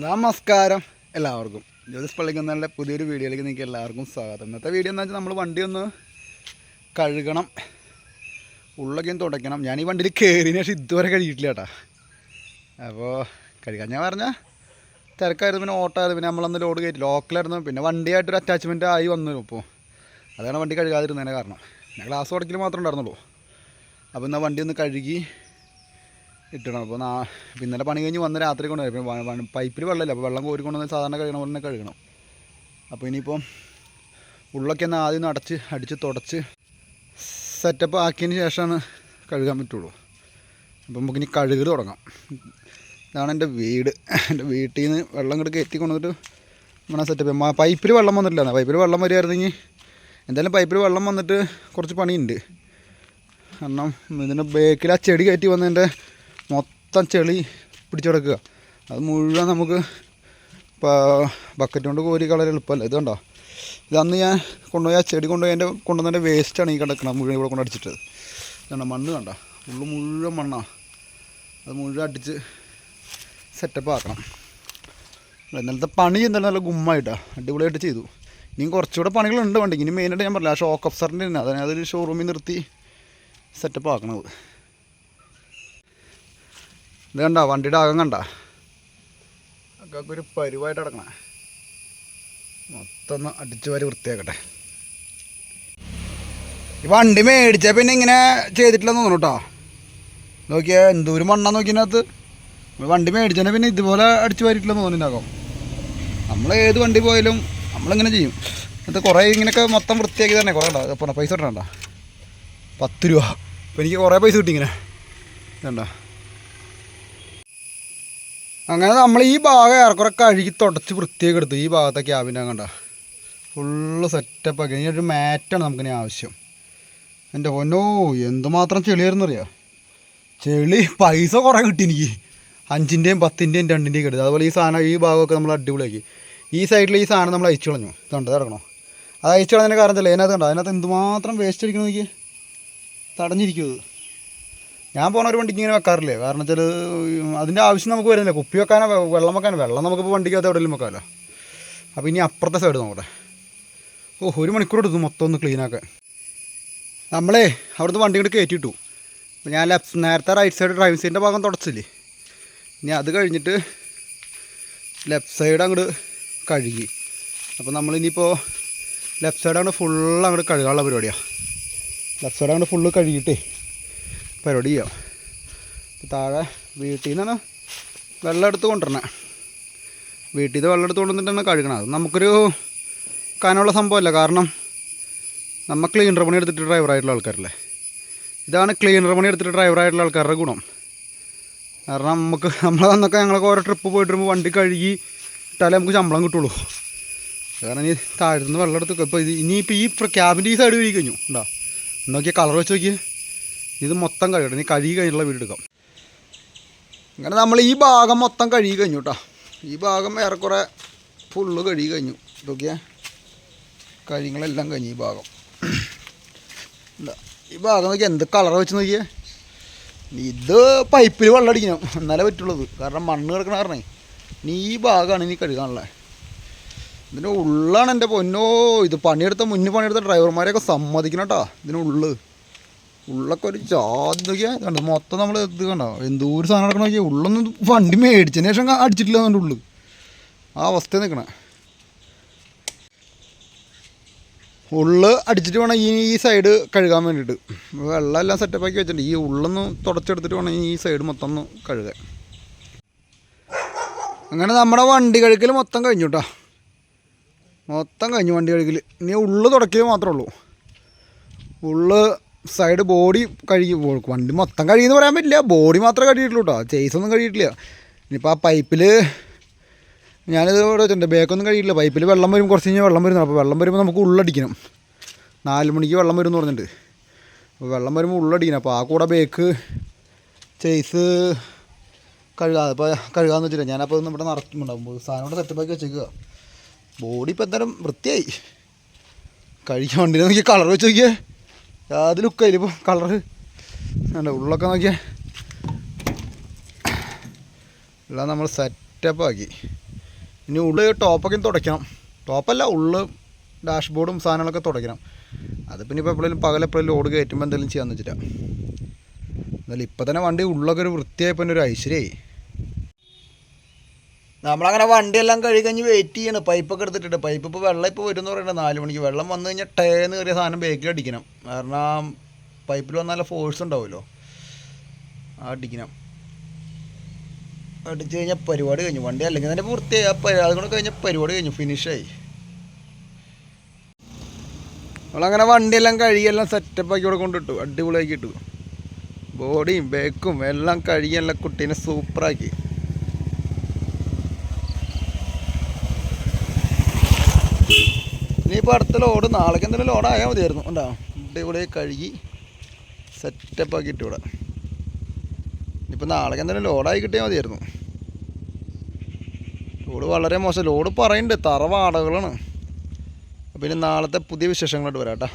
നമസ്കാരം എല്ലാവർക്കും. ജ്യോതിസ് പള്ളിക്കുന്നതിന്റെ പുതിയൊരു വീഡിയോയിലേക്ക് നിങ്ങൾക്ക് എല്ലാവർക്കും സ്വാഗതം. ഇന്നത്തെ വീഡിയോ എന്ന് വെച്ചാൽ നമ്മൾ വണ്ടി ഒന്ന് കഴുകണം ഉള്ളൊക്കെയും തുടയ്ക്കണം. ഞാൻ ഈ വണ്ടിയിൽ കയറിയതിന് ശേഷം ഇതുവരെ കഴുകിയിട്ടില്ല കേട്ടാ. അപ്പോൾ കഴുകാൻ ഞാൻ പറഞ്ഞാൽ തിരക്കായിരുന്നു പിന്നെ ഓട്ടമായിരുന്നു പിന്നെ നമ്മളന്ന് ലോഡ് കയറ്റി ലോക്കലായിരുന്നു പിന്നെ വണ്ടിയായിട്ടൊരു അറ്റാച്ച്മെന്റ് ആയി വന്നു ഇപ്പോൾ അതാണ് വണ്ടി കഴുകാതിരുന്നതിന്റെ കാരണം. പിന്നെ ഗ്ലാസ് ഉടക്കിൽ മാത്രമേ ഉണ്ടായിരുന്നുള്ളൂ. അപ്പോൾ എന്നാൽ വണ്ടി ഒന്ന് കഴുകി ഇട്ടണം. അപ്പോൾ നാ ഇന്നലെ പണി കഴിഞ്ഞ് വന്ന് രാത്രി കൊണ്ടുപോയി. പൈപ്പിൽ വെള്ളമില്ല. അപ്പോൾ വെള്ളം കോരിക്കൊണ്ടുവന്ന് സാധാരണ കഴുകണ പോലെ തന്നെ കഴുകണം. അപ്പോൾ ഇനിയിപ്പം ഉള്ളൊക്കെ ഒന്ന് ആദ്യം അടച്ച് അടിച്ച് തുടച്ച് സെറ്റപ്പ് ആക്കിയതിന് ശേഷമാണ് കഴുകാൻ പറ്റുള്ളൂ. അപ്പം നമുക്കിനി കഴുകൽ തുടങ്ങാം. ഇതാണ് എന്റെ വീട്. എന്റെ വീട്ടിൽ നിന്ന് വെള്ളം ഇങ്ങോട്ട് കയറ്റി കൊണ്ടുവന്നിട്ട് നമ്മളെ സെറ്റപ്പ് പൈപ്പിൽ വെള്ളം വന്നിട്ടില്ല പൈപ്പിൽ വെള്ളം വരുമായിരുന്നെങ്കിൽ എന്തായാലും പൈപ്പിൽ വെള്ളം വന്നിട്ട് കുറച്ച് പണിയുണ്ട്. കാരണം ഇതിന്റെ ബേക്കിൽ ആ ചെടി കയറ്റി വന്നതിന്റെ മൊത്തം ചെളി പിടിച്ചെടുക്കുക. അത് മുഴുവൻ നമുക്ക് ബക്കറ്റ് കൊണ്ട് കോരി കളർ എളുപ്പമല്ല. ഇത് കണ്ടോ? ഇതന്ന് ഞാൻ കൊണ്ടുപോയി ആ ചെടി കൊണ്ടുപോയി എന്റെ കൊണ്ടുവന്നതിന്റെ വേസ്റ്റാണ് ഈ കിടക്കണം മുഴുവൻ ഇവിടെ കൊണ്ട് അടിച്ചിട്ടത്. കണ്ടോ? മണ്ണ് കണ്ട? ഉള്ളു മുഴുവൻ മണ്ണാണ് അത് മുഴുവൻ അടിച്ച് സെറ്റപ്പ് ആക്കണം. ഇന്നലത്തെ പണി എന്തായാലും നല്ല ഗുമ്മായിട്ടാണ് അടിപൊളിയായിട്ട് ചെയ്തു. ഇനിയും കുറച്ചുകൂടെ പണികളുണ്ട് വേണ്ടി. ഇനി മെയിനായിട്ട് ഞാൻ പറഞ്ഞില്ല ആ ഷോക്ക് അഫ്സറിന്റെ തന്നെ. അതിനെ അതൊരു ഷോറൂമിൽ നിർത്തി സെറ്റപ്പ് ആക്കണത്. ഇത് കണ്ട വണ്ടിയുടെ അകം കണ്ട? അക്കൊക്കെ ഒരു പരുവായിട്ട് കിടക്കണേ മൊത്തം ഒന്ന് അടിച്ചു വാരി വൃത്തിയാക്കട്ടെ. ഈ വണ്ടി മേടിച്ച പിന്നെ ഇങ്ങനെ ചെയ്തിട്ടില്ലെന്ന് തോന്നുന്നു കേട്ടോ നോക്കിയാ എന്തോരം മണ്ണാ നോക്കിയതിനകത്ത് വണ്ടി മേടിച്ചാൽ പിന്നെ ഇതുപോലെ അടിച്ചു വാരിട്ടില്ലെന്ന് തോന്നുന്നുണ്ടാകും നമ്മൾ ഏത് വണ്ടി പോയാലും നമ്മളിങ്ങനെ ചെയ്യും. എന്നിട്ട് കുറേ ഇങ്ങനെയൊക്കെ മൊത്തം വൃത്തിയാക്കി തന്നെ. കുറേ അപ്പോൾ പൈസ ഇട്ടണ്ട പത്ത് രൂപ. അപ്പോൾ എനിക്ക് കുറേ പൈസ കിട്ടി ഇങ്ങനെ. വേണ്ട അങ്ങനെ നമ്മൾ ഈ ഭാഗം ഏറെക്കുറെ കഴുകി തുടച്ച് വൃത്തിയൊക്കെ എടുത്തു. ഈ ഭാഗത്തെ ക്യാബിന്റെ കണ്ട. ഫുള്ള് സെറ്റപ്പ് ആക്കി. ഇനി ഒരു മാറ്റാണ് നമുക്കിനി ആവശ്യം. എന്റെ പൊന്നോ എന്തുമാത്രം ചെളിയായിരുന്നു അറിയാം ചെളി പൈസ കുറേ കിട്ടി എനിക്ക്. അഞ്ചിന്റെയും പത്തിന്റെയും രണ്ടിന്റെയും കിട്ടി അതുപോലെ ഈ സാധനം ഈ ഭാഗമൊക്കെ നമ്മൾ അടിപൊളിയാക്കി. ഈ സൈഡിൽ ഈ സാധനം നമ്മൾ അയച്ചു കളഞ്ഞു. ഇതുണ്ട് ഇറങ്ങണോ അത് അയച്ചു കളഞ്ഞതിന്റെ കാരണം ചില അതിനകത്ത് കണ്ടോ അതിനകത്ത് എന്തുമാത്രം വേസ്റ്റ് അടിക്കണോ നോക്കി തടഞ്ഞിരിക്കും ഞാൻ പോണ ഒരു വണ്ടിക്ക് ഇങ്ങനെ വെക്കാറില്ലേ? കാരണം വെച്ചാൽ അതിന്റെ ആവശ്യം നമുക്ക് വരുന്നില്ല. കുപ്പി വെക്കാനോ വെള്ളം വെക്കാനോ വെള്ളം നമുക്കിപ്പോൾ വണ്ടിക്കകത്ത് എവിടെയെങ്കിലും വെക്കാമല്ലോ അപ്പോൾ ഇനി അപ്പുറത്തെ സൈഡ് നോക്കട്ടെ. ഓ ഒരു മണിക്കൂർ എടുത്തു മൊത്തം ഒന്ന് ക്ലീനാക്കാൻ നമ്മളേ അവിടുന്ന് വണ്ടി ഇങ്ങോട്ട് കയറ്റിയിട്ടു ഞാൻ ലെഫ്റ്റ് നേരത്തെ റൈറ്റ് സൈഡ് ഡ്രൈവിംഗ് സീറ്റിന്റെ ഭാഗം തുടച്ചില്ലേ. ഇനി അത് കഴിഞ്ഞിട്ട് ലെഫ്റ്റ് സൈഡ് അങ്ങോട്ട് കഴുകി. അപ്പോൾ നമ്മളിനിയിപ്പോൾ ലെഫ്റ്റ് സൈഡ് അങ്ങോട്ട് ഫുള്ള് അങ്ങോട്ട് കഴുകാനുള്ള പരിപാടിയാണ് ലെഫ്റ്റ് സൈഡ് അങ്ങോട്ട് ഫുള്ള് കഴുകിയിട്ടേ. പരിപാടി ചെയ്യാം താഴെ വീട്ടിൽ നിന്നാണ് വെള്ളം എടുത്ത് കൊണ്ടുവരണേ. വീട്ടിൽ നിന്ന് വെള്ളം എടുത്ത് കൊണ്ടുവന്നിട്ടാണ് കഴുകണം. അത് നമുക്കൊരു കനമുള്ള സംഭവമല്ല. കാരണം നമ്മൾ ക്ലീനർ പണി എടുത്തിട്ട് ഡ്രൈവറായിട്ടുള്ള ആൾക്കാരല്ലേ. ഇതാണ് ക്ലീനർ പണി എടുത്തിട്ട് ഡ്രൈവറായിട്ടുള്ള ആൾക്കാരുടെ ഗുണം. കാരണം നമുക്ക് നമ്മൾ അന്നൊക്കെ ഞങ്ങളൊക്കെ ഓരോ ട്രിപ്പ് പോയിട്ട് വരുമ്പോൾ വണ്ടി കഴുകി ഇട്ടാലേ നമുക്ക് ശമ്പളം കിട്ടുള്ളൂ. കാരണം ഈ താഴ്ത്തുനിന്ന് വെള്ളം എടുത്ത് ഇപ്പോൾ ഇത് ഇനിയിപ്പോൾ ഈ ക്യാബിന്റെ ഈ സൈഡ് കഴുകി കഴിഞ്ഞു. ഉണ്ടോ? നോക്കിയാൽ കളർ വെച്ച് നോക്കിയേ. ഇത് മൊത്തം കഴുകണം ഇനി കഴുകി കഴിഞ്ഞുള്ള വീട് എടുക്കാം. അങ്ങനെ നമ്മൾ ഈ ഭാഗം മൊത്തം കഴുകി കഴിഞ്ഞു കേട്ടോ ഈ ഭാഗം ഏറെക്കുറെ ഫുള്ള് കഴുകി കഴിഞ്ഞു. ഇതൊക്കെ കാര്യങ്ങളെല്ലാം കഴിഞ്ഞു ഈ ഭാഗം. ഈ ഭാഗം നോക്കിയാൽ എന്ത് കളർ വെച്ച് നോക്കിയേ? ഇത് പൈപ്പിൽ വെള്ളം അടിക്കണം. എന്നാലേ പറ്റുള്ളത് കാരണം മണ്ണ് കിടക്കണ കാരണേ. ഇനി ഈ ഭാഗമാണ് ഇനി കഴുകാനുള്ളത് ഇതിന്റെ ഉള്ളാണ് എന്റെ പൊന്നോ ഇത് പണിയെടുത്ത മുന്നിൽ പണിയെടുത്ത ഡ്രൈവർമാരെയൊക്കെ സമ്മതിക്കണം കേട്ടോ ഇതിനുള്ളു. ഉള്ളൊക്കെ ഒരു കണ്ടോ? മൊത്തം നമ്മൾ ഇത് കണ്ടോ? എന്തോരം സാധനം നടക്കണ നോക്കിയാൽ ഉള്ളൊന്നും വണ്ടി മേടിച്ചതിന് ശേഷം അടിച്ചിട്ടില്ല എന്നുണ്ട് ഉള്ളു. ആ അവസ്ഥ നിൽക്കണേ ഉള്ള് അടിച്ചിട്ട് വേണം ഈ ഈ സൈഡ് കഴുകാൻ വേണ്ടിയിട്ട്. വെള്ളം എല്ലാം സെറ്റപ്പാക്കി വെച്ചിട്ടുണ്ട്. ഈ ഉള്ളൊന്ന് തുടച്ചെടുത്തിട്ട് വേണം ഈ സൈഡ് മൊത്തം ഒന്ന് കഴുകാൻ. അങ്ങനെ നമ്മുടെ വണ്ടി കഴുകൽ മൊത്തം കഴിഞ്ഞു കേട്ടോ മൊത്തം കഴിഞ്ഞു വണ്ടി കഴുകൽ ഇനി ഉള്ളു തുടക്കിയത് മാത്രമേ ഉള്ളൂ. ഉള്ള് സൈഡ് ബോഡി കഴുകി വണ്ടി മൊത്തം കഴുകിയെന്ന് പറയാൻ പറ്റില്ല. ബോഡി മാത്രമേ കഴുകിയിട്ടുള്ളൂ കേട്ടോ ചേസ് ഒന്നും കഴുകിയിട്ടില്ല. ഇനിയിപ്പോൾ ആ പൈപ്പിൽ ഞാനിത് ഇവിടെ വെച്ചിട്ടുണ്ട്. ബേക്കൊന്നും കഴിയില്ല പൈപ്പിൽ വെള്ളം വരും. കുറച്ച് കഴിഞ്ഞാൽ വെള്ളം വരുന്നു അപ്പോൾ വെള്ളം വരുമ്പോൾ നമുക്ക് ഉള്ളടിക്കണം. നാല് മണിക്ക് വെള്ളം വരും എന്ന് പറഞ്ഞിട്ടുണ്ട്. അപ്പോൾ വെള്ളം വരുമ്പോൾ ഉള്ളടിക്കണം. അപ്പോൾ ആ കൂടെ ബേക്ക് ചേസ് കഴുകാതെ അപ്പോൾ കഴുകാമെന്ന് വെച്ചിട്ട് ഞാനപ്പോൾ ഇന്ന് ഇവിടെ നടത്തുന്നുണ്ടാവും സാധനം ഇവിടെ സെറ്റപ്പാക്കി വെച്ചേക്കുക ബോഡി ഇപ്പോൾ എന്തായാലും വൃത്തിയായി. കഴിക്കാൻ വണ്ടി നോക്കി കളർ വെച്ച് നോക്കിയേ. യാതൊരു ലുക്കായില്ല ഇപ്പോൾ കളറ് ഉള്ളൊക്കെ നോക്കിയാൽ എല്ലാം നമ്മൾ സെറ്റപ്പ് സെറ്റപ്പാക്കി ഇനി ഉള്ളു ടോപ്പൊക്കെ തുടയ്ക്കണം. ടോപ്പല്ല ഉള്ളു ഡാഷ്ബോർഡും സാധനങ്ങളൊക്കെ തുടയ്ക്കണം. അത് പിന്നെ ഇപ്പോൾ എപ്പോഴേലും പകലെപ്പോഴും ലോഡ് കയറ്റുമ്പോൾ എന്തെങ്കിലും ചെയ്യാമെന്ന് വെച്ചിട്ടാണ് എന്നാലും ഇപ്പം തന്നെ വണ്ടി ഉള്ളൊക്കെ ഒരു വൃത്തിയായപ്പോൾ ഒരു ഐശ്വര്യമായി നമ്മളങ്ങനെ വണ്ടിയെല്ലാം കഴുകി വെയിറ്റ് ചെയ്യണം. പൈപ്പൊക്കെ എടുത്തിട്ടുണ്ട് പൈപ്പ് ഇപ്പോൾ വെള്ളം ഇപ്പോൾ വരും എന്ന് പറയുന്നത് നാല് മണിക്ക്. വെള്ളം വന്നു കഴിഞ്ഞാൽ ടേന്ന് കയറിയ സാധനം ബേക്കിൽ അടിക്കണം. കാരണം പൈപ്പിൽ വന്നാൽ നല്ല ഫോഴ്സ് ഉണ്ടാവുമല്ലോ. അടിക്കണം. അടിച്ചു കഴിഞ്ഞാൽ പരിപാടി കഴിഞ്ഞു. വണ്ടി അല്ലെങ്കിൽ തന്നെ പൂർത്തിയായി. അതുകൊണ്ട് കഴിഞ്ഞാൽ പരിപാടി കഴിഞ്ഞു. ഫിനിഷായി നമ്മളങ്ങനെ വണ്ടിയെല്ലാം കഴുകിയെല്ലാം സെറ്റപ്പാക്കി ഇവിടെ കൊണ്ടിട്ടു. അടിപൊളിയാക്കി ഇട്ടു. ബോഡിയും ബേക്കും എല്ലാം കഴുകിയെല്ലാം കുട്ടീനെ സൂപ്പറാക്കി ഇനിയിപ്പോൾ അടുത്ത ലോഡ് നാളേക്ക് എന്തെങ്കിലും ലോഡായാൽ മതിയായിരുന്നു. ഉണ്ടോ ഇവിടെ കഴുകി സെറ്റപ്പാക്കി ഇട്ടു ഇവിടെ. ഇനിയിപ്പോൾ നാളേക്ക് എന്തെങ്കിലും ലോഡായി കിട്ടിയാൽ മതിയായിരുന്നു. ലോഡ് വളരെ മോശം. ലോഡ് പറയുന്നുണ്ട് തറ വാടകളാണ് അപ്പം ഇനി നാളത്തെ പുതിയ വിശേഷങ്ങളോട് വരാം കേട്ടോ.